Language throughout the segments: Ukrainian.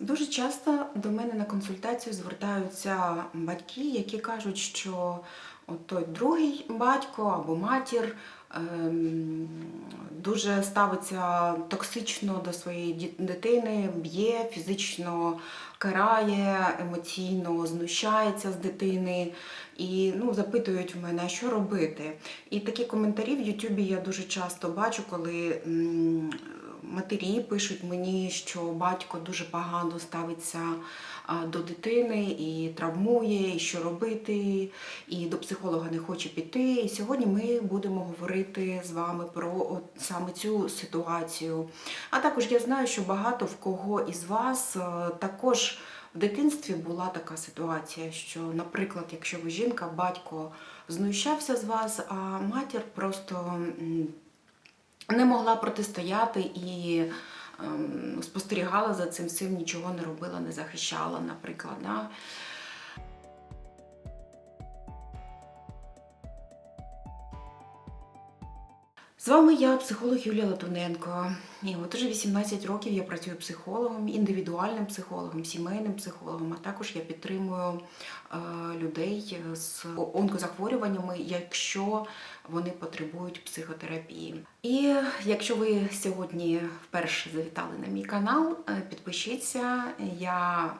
Дуже часто до мене на консультацію звертаються батьки, які кажуть, що от той другий батько або матір ем, дуже ставиться токсично до своєї дитини, б'є, фізично карає, емоційно знущається з дитини і ну, запитують у мене, що робити. І такі коментарі в Ютубі я дуже часто бачу, коли матері пишуть мені, що батько дуже погано ставиться до дитини і травмує, і що робити, і до психолога не хоче піти. І сьогодні ми будемо говорити з вами про саме цю ситуацію. А також я знаю, що багато в кого із вас е, також. В дитинстві була така ситуація, що, наприклад, якщо ви жінка, батько знущався з вас, а матір просто не могла протистояти і ем, спостерігала за цим всім, нічого не робила, не захищала, наприклад. Да? З вами я, психолог Юлія Латуненко. І от уже 18 років я працюю психологом, індивідуальним психологом, сімейним психологом, а також я підтримую е, людей з онкозахворюваннями, якщо вони потребують психотерапії. І якщо ви сьогодні вперше завітали на мій канал, е, підпишіться. Я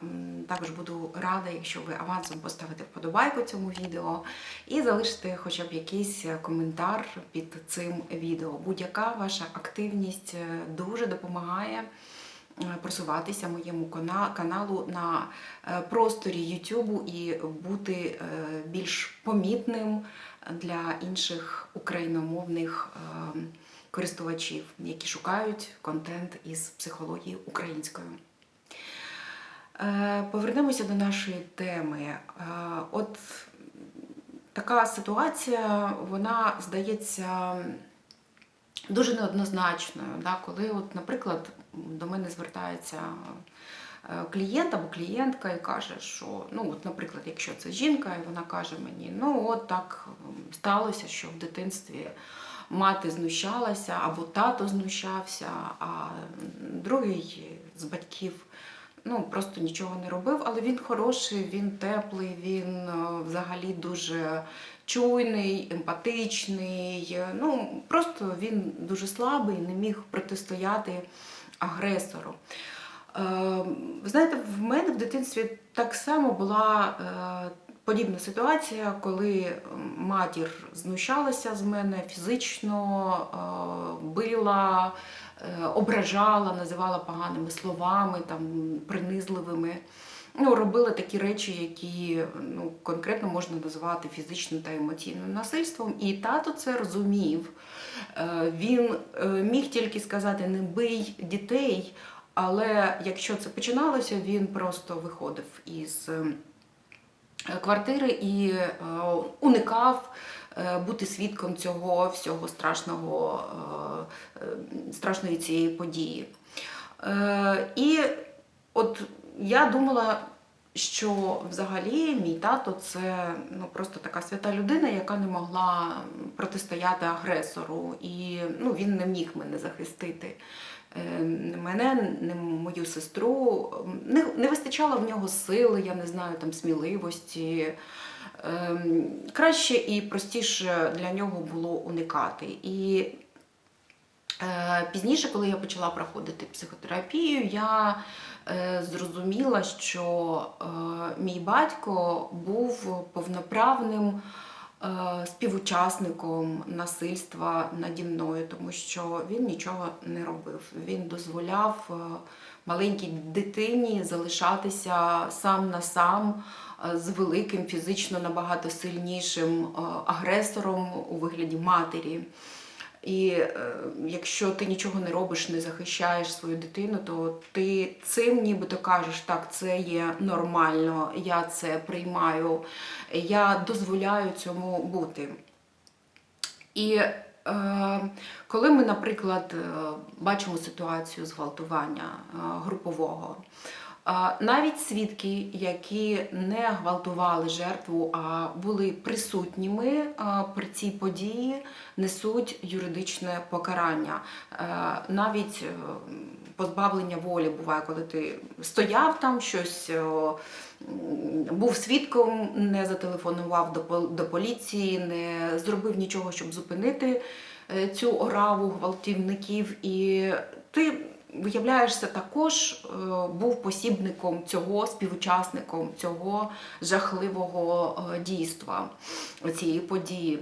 також буду рада, якщо ви авансом поставите вподобайку цьому відео і залишите хоча б якийсь коментар під цим відео. Будь-яка ваша активність е, дуже допомагає е, просуватися моєму каналу на е, просторі YouTube і бути е, більш помітним для інших україномовних користувачів, які шукають контент із психології українською. Повернемося до нашої теми. От така ситуація, вона здається дуже неоднозначною. Да? Коли, от, наприклад, до мене звертається е, клієнт або клієнтка і каже, що, ну, от, наприклад, якщо це жінка, і вона каже мені, ну от так сталося, що в дитинстві мати знущалася або тато знущався, а другий з батьків ну, просто нічого не робив, але він хороший, він теплий, він е, взагалі дуже чуйний, емпатичний. е, Ну, просто він дуже слабий, не міг протистояти агресору. Е, Ви знаєте, в мене в дитинстві так само була е, подібна ситуація, коли матір знущалася з мене фізично, е, била, е, ображала, називала поганими словами, там, принизливими. Ну, робила такі речі, які ну, конкретно можна назвати фізичним та емоційним насильством. І тато це розумів. Е, Він е, міг тільки сказати не бий дітей, але якщо це починалося, він просто виходив із е, квартири і уникав бути свідком цього всього страшного, страшної цієї події. І от я думала, що взагалі мій тато це ну, просто така свята людина, яка не могла протистояти агресору, і ну, він не міг мене захистити. Е, не Мене, не мою сестру. Не, не вистачало в нього сили, я не знаю, там сміливості. Ем, Краще і простіше для нього було уникати. І Е, Пізніше, коли я почала проходити психотерапію, я зрозуміла, що е, мій батько був повноправним е, співучасником насильства наді мною, тому що він нічого не робив. Він дозволяв е, маленькій дитині залишатися сам на сам е, з великим фізично набагато сильнішим е, агресором у вигляді матері. І е, якщо ти нічого не робиш, не захищаєш свою дитину, то ти цим нібито кажеш, так, це є нормально, я це приймаю, я дозволяю цьому бути. І е, коли ми, наприклад, е, бачимо ситуацію зґвалтування е, групового, навіть свідки, які не гвалтували жертву, а були присутніми при цій події, несуть юридичне покарання. Е, Навіть е, позбавлення волі буває, коли ти стояв там, щось був свідком, не зателефонував до, поліції, не зробив нічого, щоб зупинити е, цю ораву гвалтівників. І ти виявляєшся також е, був посібником цього, співучасником цього жахливого е, дійства, цієї події.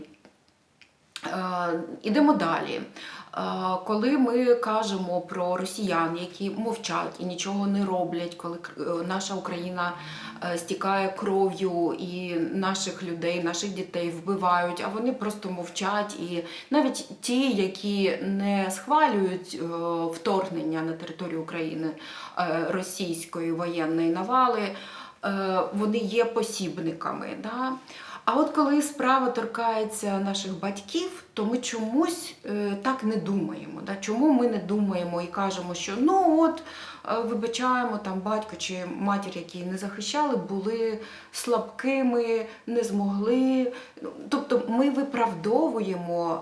Е, Ідемо далі. Коли ми кажемо про росіян, які мовчать і нічого не роблять, коли е, наша Україна е, стікає кров'ю і наших людей, наших дітей вбивають, а вони просто мовчать. І навіть ті, які не схвалюють е, вторгнення на територію України російської воєнної навали, вони є посібниками. Да? А от коли справа торкається наших батьків, то ми чомусь е, так не думаємо. Да? Чому ми не думаємо і кажемо, що ну от вибачаємо там батько чи матір, які не захищали, були слабкими, не змогли. Ну, Тобто ми виправдовуємо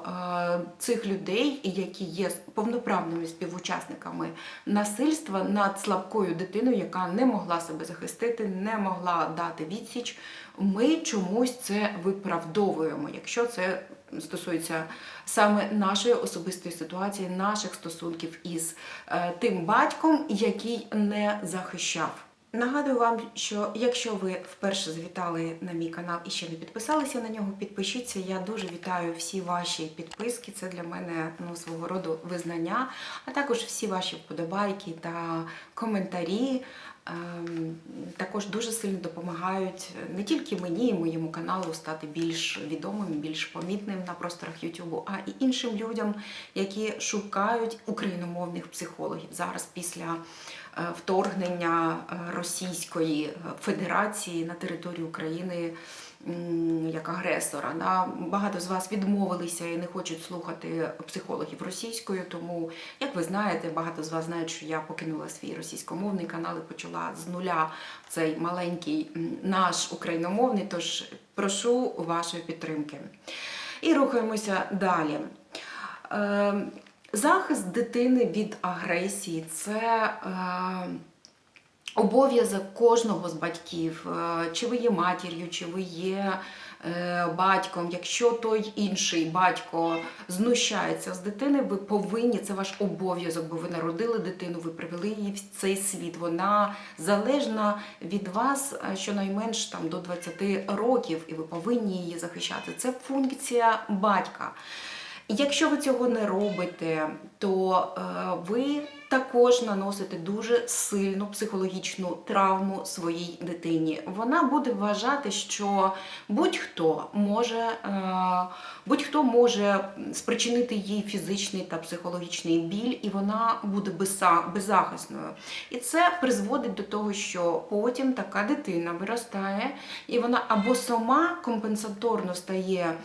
цих людей, які є повноправними співучасниками насильства над слабкою дитиною, яка не могла себе захистити, не могла дати відсіч. Ми чомусь це виправдовуємо, якщо це стосується саме нашої особистої ситуації, наших стосунків із е, тим батьком, який не захищав. Нагадую вам, що якщо ви вперше завітали на мій канал і ще не підписалися на нього, підпишіться. Я дуже вітаю всі ваші підписки. Це для мене ну, свого роду визнання, а також всі ваші вподобайки та коментарі. Ем, Також дуже сильно допомагають не тільки мені і моєму каналу стати більш відомим, більш помітним на просторах Ютубу, а і іншим людям, які шукають україномовних психологів. Зараз після е, вторгнення е, Російської Федерації на територію України як агресора. Да? Багато з вас відмовилися і не хочуть слухати психологів російською, тому, як ви знаєте, багато з вас знають, що я покинула свій російськомовний канал і почала з нуля цей маленький наш україномовний. Тож прошу вашої підтримки. І рухаємося далі. Е, Захист дитини від агресії це е, обов'язок кожного з батьків. Е, Чи ви є матір'ю, чи ви є е, батьком. Якщо той інший батько знущається з дитини, ви повинні, це ваш обов'язок, бо ви народили дитину, ви привели її в цей світ. Вона залежна від вас е, щонайменш там до 20 років, і ви повинні її захищати. Це функція батька. Якщо ви цього не робите, то е, ви також наносите дуже сильну психологічну травму своїй дитині. Вона буде вважати, що будь-хто може, е, будь-хто може спричинити їй фізичний та психологічний біль, і вона буде беззахисною. І це призводить до того, що потім така дитина виростає, і вона або сама компенсаторно стає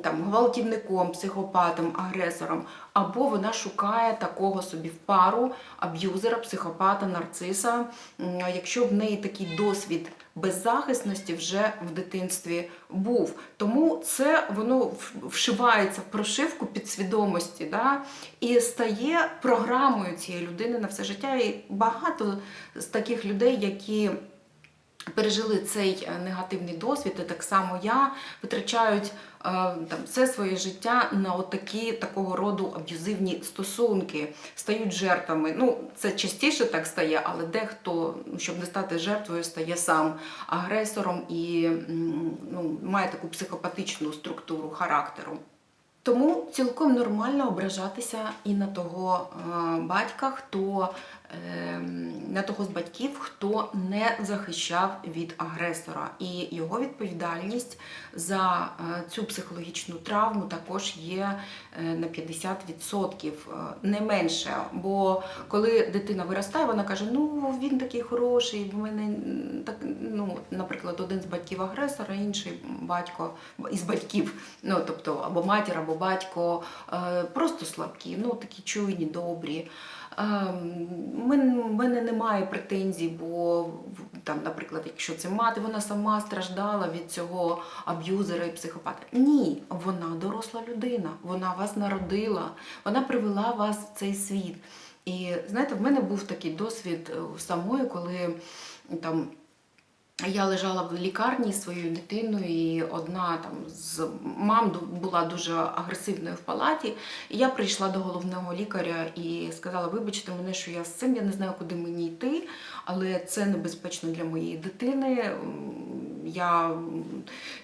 там гвалтівником, психопатом, агресором, або вона шукає такого собі в пару аб'юзера, психопата, нарциса, якщо в неї такий досвід беззахисності вже в дитинстві був. Тому це воно вшивається в прошивку підсвідомості, да? і стає програмою цієї людини на все життя. І багато з таких людей, які пережили цей е, негативний досвід, і так само я витрачають е, там все своє життя на отакі такого роду аб'юзивні стосунки, стають жертвами. Ну, це частіше так стає, але дехто, ну, щоб не стати жертвою, стає сам агресором і ну, має таку психопатичну структуру характеру. Тому цілком нормально ображатися і на того е, батька, хто на того з батьків, хто не захищав від агресора. І його відповідальність за е, цю психологічну травму також є е, на 50%, е, не менше. Бо коли дитина виростає, вона каже: Ну він такий хороший, в мене так, ну, наприклад, один з батьків агресора, інший батько із батьків, ну тобто або матір, або батько, просто слабкі, ну такі чуйні, добрі. У мене немає претензій, бо там, наприклад, якщо це мати, вона сама страждала від цього аб'юзера і психопата. Ні, вона доросла людина, вона вас народила, вона привела вас в цей світ. І знаєте, в мене був такий досвід е, самої, коли там. Я лежала в лікарні своєю дитиною, і одна там з мам була дуже агресивною в палаті. І я прийшла до головного лікаря і сказала: вибачте мене, що я з цим, я не знаю, куди мені йти, але це небезпечно для моєї дитини. Я,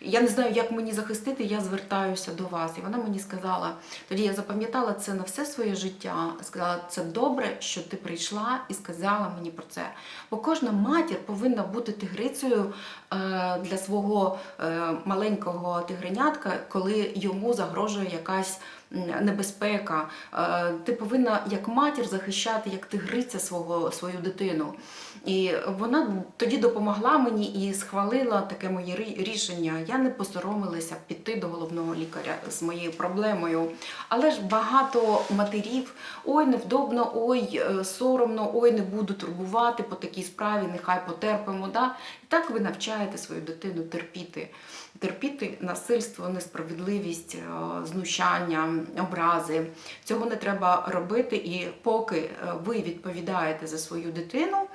я не знаю, як мені захистити, я звертаюся до вас. І вона мені сказала, тоді я запам'ятала це на все своє життя. Сказала, це добре, що ти прийшла і сказала мені про це. Бо кожна матір повинна бути тигрицею е, для свого е, маленького тигренятка, коли йому загрожує якась небезпека. Е, Ти повинна як матір захищати, як тигриця свого, свою дитину. І вона тоді допомогла мені і схвалила таке моє рішення. Я не посоромилася піти до головного лікаря з моєю проблемою. Але ж багато матерів ой, невдобно, ой, е, соромно, ой, не буду турбувати по такій справі, нехай потерпимо. Да? І так ви навчаєте свою дитину терпіти. Терпіти насильство, несправедливість, е, знущання, образи. Цього не треба робити. І поки е, ви відповідаєте за свою дитину, е,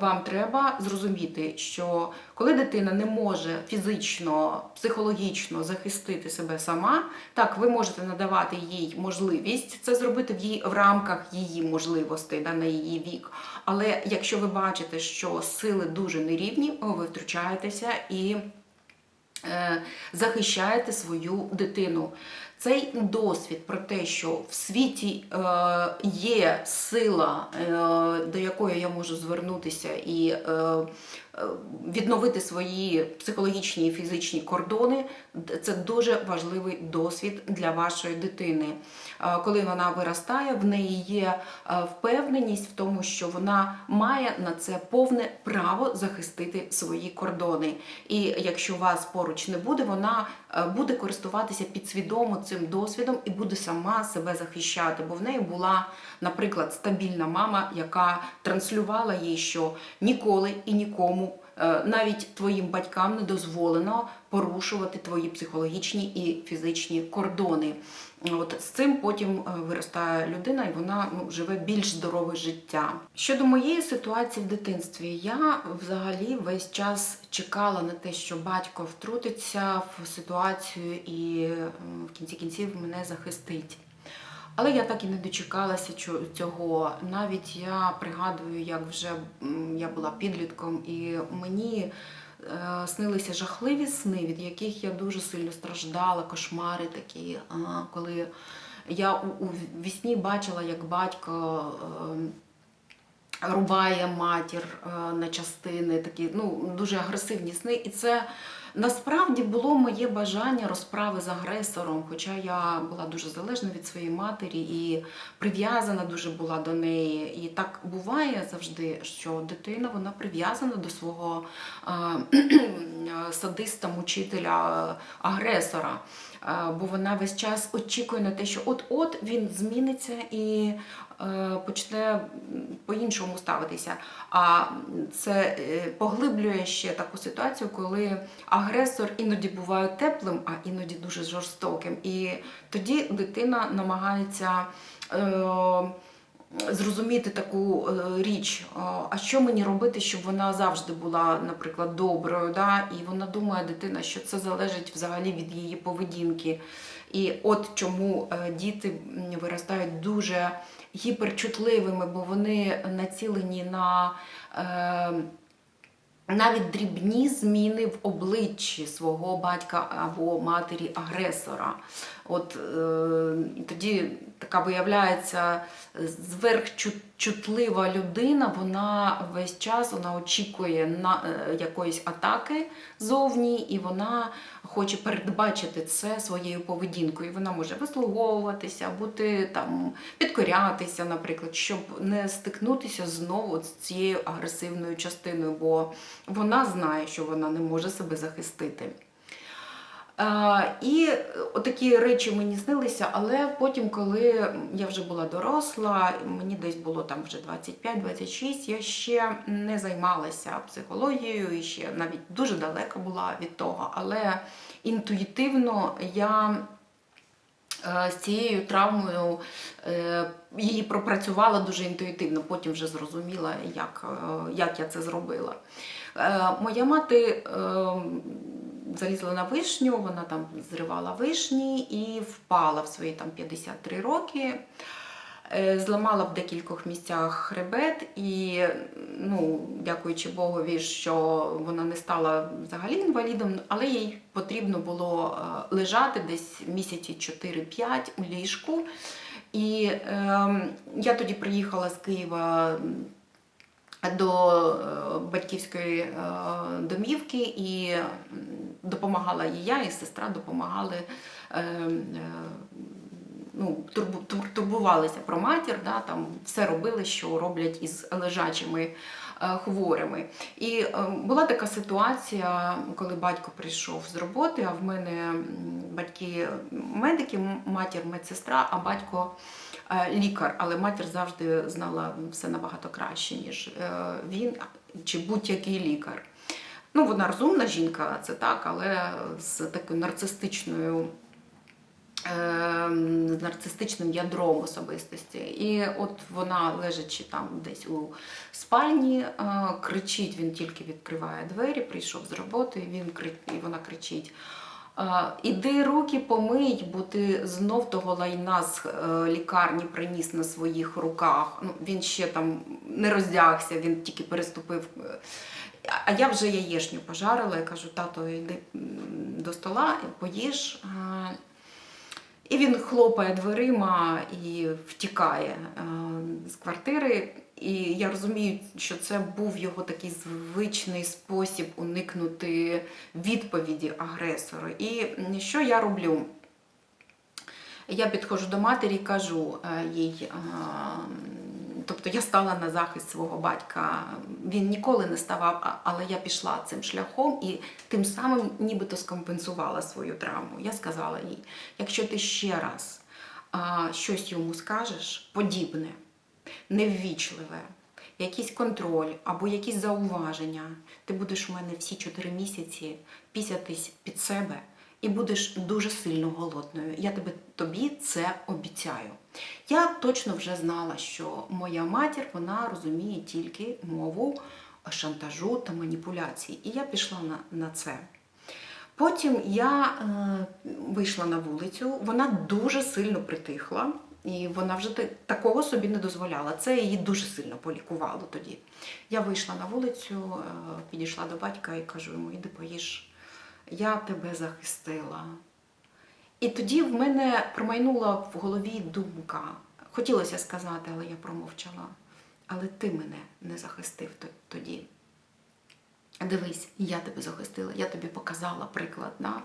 вам треба зрозуміти, що коли дитина не може фізично, психологічно захистити себе сама, так ви можете надавати їй можливість це зробити в її в рамках її можливостей да, на її вік. Але якщо ви бачите, що сили дуже нерівні, ви втручаєтеся і захищаєте свою дитину. Цей досвід про те, що в світі е, є сила, е, до якої я можу звернутися і е, е, відновити свої психологічні і фізичні кордони, це дуже важливий досвід для вашої дитини. Е, Коли вона виростає, в неї є е, впевненість в тому, що вона має на це повне право захистити свої кордони. І якщо вас поруч не буде, вона е, буде користуватися підсвідомо цим досвідом і буде сама себе захищати. Бо в неї була, наприклад, стабільна мама, яка транслювала їй, що ніколи і нікому. е, Навіть твоїм батькам не дозволено порушувати твої психологічні і фізичні кордони. От з цим потім е, виростає людина, і вона ну, живе більш здорове життя. Щодо моєї ситуації в дитинстві, я взагалі весь час чекала на те, що батько втрутиться в ситуацію і в кінці кінців мене захистить. Але я так і не дочекалася цього. Навіть я пригадую, як вже я була підлітком, і мені е, снилися жахливі сни, від яких я дуже сильно страждала, кошмари такі, коли я у, вісні бачила, як батько. е, Рубає матір е, на частини, такі ну дуже агресивні сни. І це насправді було моє бажання розправи з агресором. Хоча я була дуже залежна від своєї матері і прив'язана дуже була до неї. І так буває завжди, що дитина вона прив'язана до свого садиста, мучителя, агресора. Е, Бо вона весь час очікує на те, що от-от він зміниться і е, почне по-іншому ставитися. А це е, поглиблює ще таку ситуацію, коли агресор іноді буває теплим, а іноді дуже жорстоким. І тоді дитина намагається. Зрозуміти таку е, річ, е, а що мені робити, щоб вона завжди була, наприклад, доброю. Да? І вона думає, дитина, що це залежить взагалі від її поведінки. І от чому е, діти виростають дуже гіперчутливими, бо вони націлені на. Навіть дрібні зміни в обличчі свого батька або матері агресора. От е, тоді така виявляється зверхчутлива людина, вона весь час вона очікує на е, якоїсь атаки зовні, і вона хоче передбачити це своєю поведінкою. Вона може вислуговуватися, бути там, підкорятися, наприклад, щоб не стикнутися знову з цією агресивною частиною, бо вона знає, що вона не може себе захистити. Е, І отакі речі мені снилися, але потім, коли я вже була доросла, мені десь було там вже 25-26, я ще не займалася психологією і ще навіть дуже далека була від того. Але інтуїтивно я е, з цією травмою е, її пропрацювала дуже інтуїтивно, потім вже зрозуміла, як, е, як я це зробила. Е, Моя мати е, залізла на вишню, вона там зривала вишні і впала в свої там 53 роки. Е, Зламала в декількох місцях хребет, і ну, дякуючи Богові, що вона не стала взагалі інвалідом, але їй потрібно було е, лежати десь місяці 4-5 у ліжку. І е, я тоді приїхала з Києва до е, батьківської домівки і допомагала і я, і сестра допомагали. Е, е, ну, турбувалися про матір, да, там все робили, що роблять із лежачими е, хворими. І е, була така ситуація, коли батько прийшов з роботи, а в мене батьки медики, матір медсестра, а батько е, лікар. Але матір завжди знала все набагато краще, ніж він чи будь-який лікар. Ну, вона розумна жінка, це так, але з такою нарцистичною ем, з нарцистичним ядром особистості. І от вона, лежачи там десь у спальні, е, кричить, він тільки відкриває двері, прийшов з роботи, і, він, і вона кричить. е, Іди руки помий, бо ти знов того лайна з е, лікарні приніс на своїх руках. Ну, він ще там не роздягся, він тільки переступив. А я вже яєшню пожарила, я кажу, тато, йди до стола, поїж. І він хлопає дверима і втікає з квартири. І я розумію, що це був його такий звичний спосіб уникнути відповіді агресору. І що я роблю? Я підходжу до матері і кажу е, їй, тобто я стала на захист свого батька. Він ніколи не ставав, але я пішла цим шляхом і тим самим нібито скомпенсувала свою травму. Я сказала їй: якщо ти ще раз а, щось йому скажеш, подібне, неввічливе, якийсь контроль або якісь зауваження, ти будеш у мене всі чотири місяці пісятись під себе і будеш дуже сильно голодною. Я тебе тобі це обіцяю. Я точно вже знала, що моя матір вона розуміє тільки мову шантажу та маніпуляцій. І я пішла на, на це. Потім я е, вийшла на вулицю, вона дуже сильно притихла, і вона вже такого собі не дозволяла. Це її дуже сильно полікувало тоді. Я вийшла на вулицю, е, підійшла до батька і кажу йому: іди поїж, я тебе захистила. І тоді в мене промайнула в голові думка. Хотілося сказати, але я промовчала. Але ти мене не захистив тоді. Дивись, я тебе захистила, я тобі показала приклад. Да?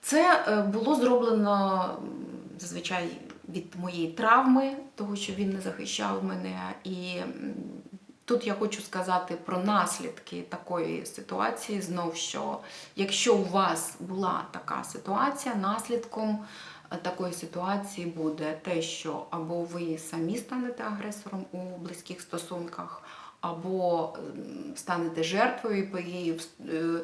Це е, було зроблено зазвичай від моєї травми, того, що він не захищав мене. І тут я хочу сказати про наслідки такої ситуації. Знов що якщо у вас була така ситуація, наслідком е, такої ситуації буде те, що або ви самі станете агресором у близьких стосунках, або станете жертвою і по її е,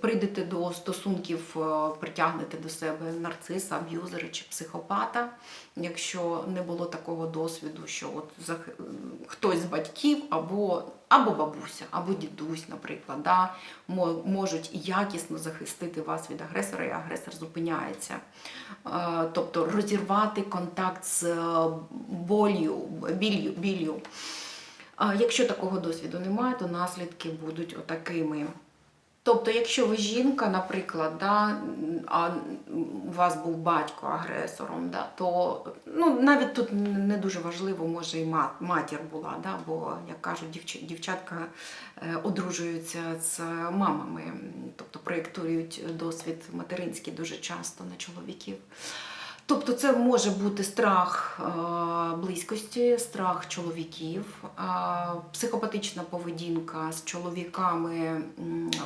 прийдете до стосунків, е, притягнете до себе нарциса, аб'юзера чи психопата, якщо не було такого досвіду, що от хтось з батьків або, або бабуся, або дідусь, наприклад, да, можуть якісно захистити вас від агресора, і агресор зупиняється. Е, Тобто розірвати контакт з болью, білью, білью. А якщо такого досвіду немає, то наслідки будуть отакими. Тобто, якщо ви жінка, наприклад, да, а у вас був батько агресором, да, то ну, навіть тут не дуже важливо, може і ма- матір була, да, бо, як кажуть, дівч- дівчатка е, одружуються з мамами, тобто проєктують досвід материнський дуже часто на чоловіків. Тобто це може бути страх е, близькості, страх чоловіків, е, психопатична поведінка з чоловіками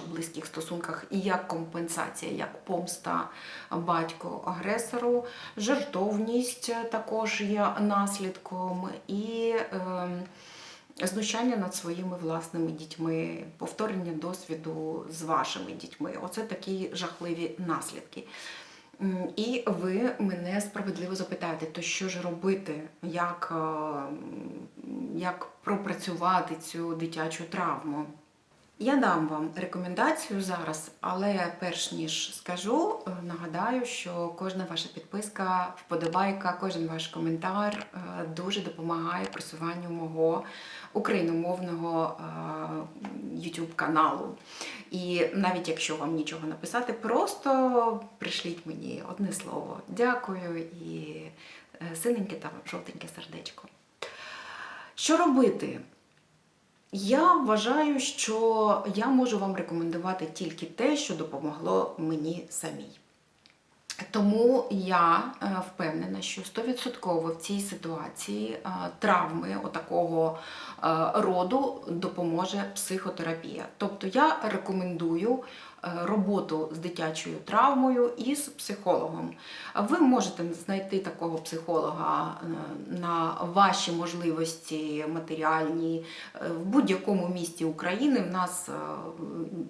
в близьких стосунках і як компенсація, як помста батько агресору, жертовність також є наслідком і е, знущання над своїми власними дітьми, повторення досвіду з вашими дітьми. Оце такі жахливі наслідки. І ви мене справедливо запитаєте, то що ж робити, як, е, як пропрацювати цю дитячу травму? Я дам вам рекомендацію зараз, але перш ніж скажу, е, нагадаю, що кожна ваша підписка, вподобайка, кожен ваш коментар е, дуже допомагає просуванню мого україномовного YouTube каналу. І навіть якщо вам нічого написати, просто пришліть мені одне слово. Дякую і е, синеньке та жовтеньке сердечко. Що робити? Я вважаю, що я можу вам рекомендувати тільки те, що допомогло мені самій. Тому я е, впевнена, що 100% в цій ситуації е, травми отакого е, роду допоможе психотерапія. Тобто я рекомендую роботу з дитячою травмою із психологом. Ви можете знайти такого психолога е, на ваші можливості матеріальні е, в будь-якому місті України. В нас е,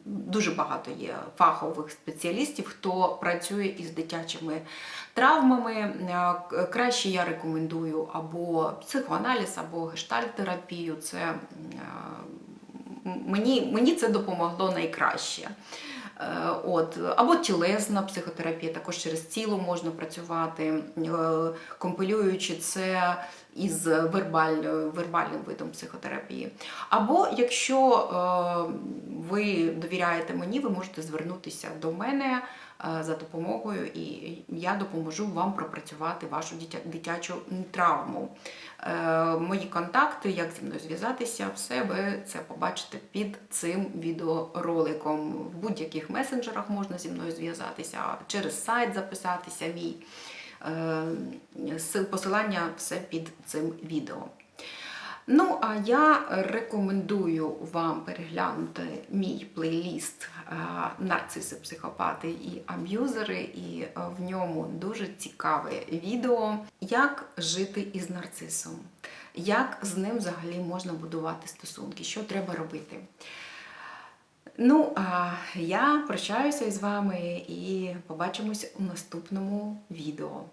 дуже багато є фахових спеціалістів, хто працює із дитячими травмами. Е, Краще я рекомендую або психоаналіз, або гештальт-терапію. Це е, мені, мені це допомогло найкраще. Е, От, або тілесна психотерапія, також через тіло можна працювати, е, компилюючи це із вербальною, вербальним видом психотерапії. Або якщо е, ви довіряєте мені, ви можете звернутися до мене за допомогою, і я допоможу вам пропрацювати вашу дитячу травму. Е, Мої контакти, як зі мною зв'язатися, все ви це побачите під цим відеороликом. В будь-яких месенджерах можна зі мною зв'язатися, через сайт записатися мій. Е, Посилання все під цим відео. Ну, а я рекомендую вам переглянути мій плейліст е, нарциси, психопати і аб'юзери, і е, в ньому дуже цікаве відео, як жити із нарцисом, як з ним взагалі можна будувати стосунки, що треба робити. Ну, а я прощаюся із вами і побачимось у наступному відео.